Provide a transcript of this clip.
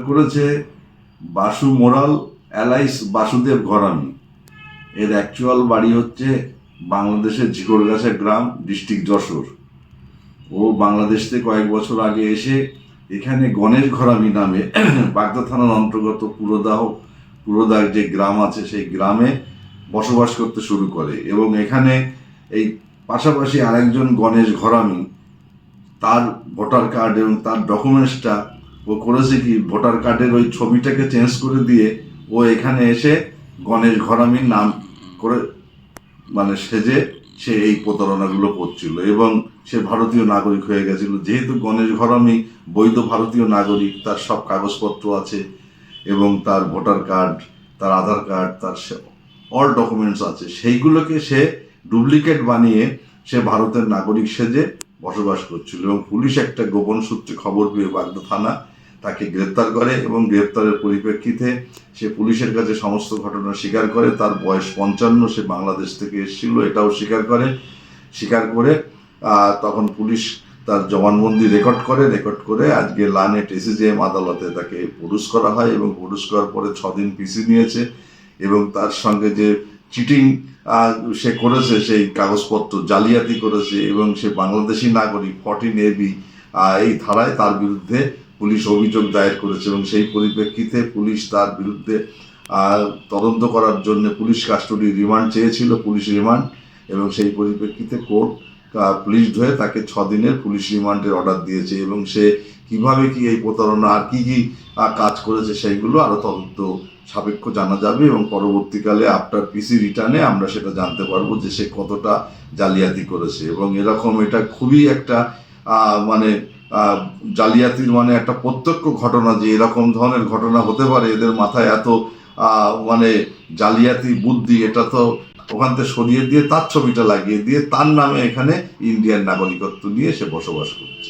করেছে Basu moral Alice Basudeb ঘরামি। এর actual বাড়ি হচ্ছে বাংলাদেশের ঝিকরগাছা গ্রাম, ডিস্ট্রিক্ট যশোর। ও বাংলাদেশ থেকে কয়েক বছর আগে এসে এখানে গণেশ ঘরামি নামে বাগদা থানার অন্তর্গত পুরোদাহ পুরোদাহ যে গ্রাম আছে সেই গ্রামে বসবাস করতে শুরু করে এবং এখানে এই পাশাপাশি আরেকজন গণেশ ঘরামি, তার ভোটার কার্ড এবং তার ডকুমেন্টসটা ও করেছে কি? ভোটার কার্ডের ওই ছবিটাকে চেঞ্জ করে দিয়ে ও এখানে এসে গণেশ ঘরামির নাম করে মানে সেজে সে এই প্রতারণাগুলো করছিল এবং সে ভারতীয় নাগরিক হয়ে গেছিল। যেহেতু গণেশ ঘরামি বৈধ ভারতীয় নাগরিক, তার সব কাগজপত্র আছে এবং তার ভোটার কার্ড, তার আধার কার্ড, তার অল ডকুমেন্টস আছে। সেইগুলোকে সে ডুপ্লিকেট বানিয়ে সে ভারতের নাগরিক সেজে বসবাস করছিল এবং পুলিশ একটা গোপন সূত্রে খবর পেয়ে বাগদা থানা তাকে গ্রেপ্তার করে এবং গ্রেপ্তারের পরিপ্রেক্ষিতে সে পুলিশের কাছে সমস্ত ঘটনা স্বীকার করে, তার বয়স পঞ্চান্ন, সে বাংলাদেশ থেকে এসেছিল, এটাও স্বীকার করে স্বীকার করে তখন পুলিশ তার জবানবন্দি রেকর্ড করে রেকর্ড করে আজকে লানেট এসিজিএম আদালতে তাকে পুরুষ করা হয় এবং পুরুষ করার পরে ছদিন পিসি নিয়েছে এবং তার সঙ্গে যে চিটিং সে করেছে, সেই কাগজপত্র জালিয়াতি করেছে এবং সে বাংলাদেশি নাগরিক ফর্টিন এবি এই ধারায় তার বিরুদ্ধে পুলিশ অভিযোগ দায়ের করেছে এবং সেই পরিপ্রেক্ষিতে পুলিশ তার বিরুদ্ধে তদন্ত করার জন্য পুলিশ কাস্টডি রিমান্ড চেয়েছিল, পুলিশ রিমান্ড, এবং সেই পরিপ্রেক্ষিতে কোর্ট পুলিশ হয়ে তাকে ছ দিনের পুলিশ রিমান্ডের অর্ডার দিয়েছে এবং সে কীভাবে কি এই প্রতারণা আর কি কি কাজ করেছে সেইগুলো আরও তদন্ত সাপেক্ষ জানা যাবে এবং পরবর্তীকালে আফটার পিসি রিটার্নে আমরা সেটা জানতে পারব যে সে কতটা জালিয়াতি করেছে এবং এরকম এটা খুবই একটা মানে জালিয়াতির মানে একটা প্রত্যক্ষ ঘটনা যে এরকম ধরনের ঘটনা হতে পারে, এদের মাথায় এত মানে জালিয়াতি বুদ্ধি, এটা তো ওখান থেকে সরিয়ে দিয়ে তার ছবিটা লাগিয়ে দিয়ে তার নামে এখানে ইন্ডিয়ান নাগরিকত্ব নিয়ে সে বসবাস করত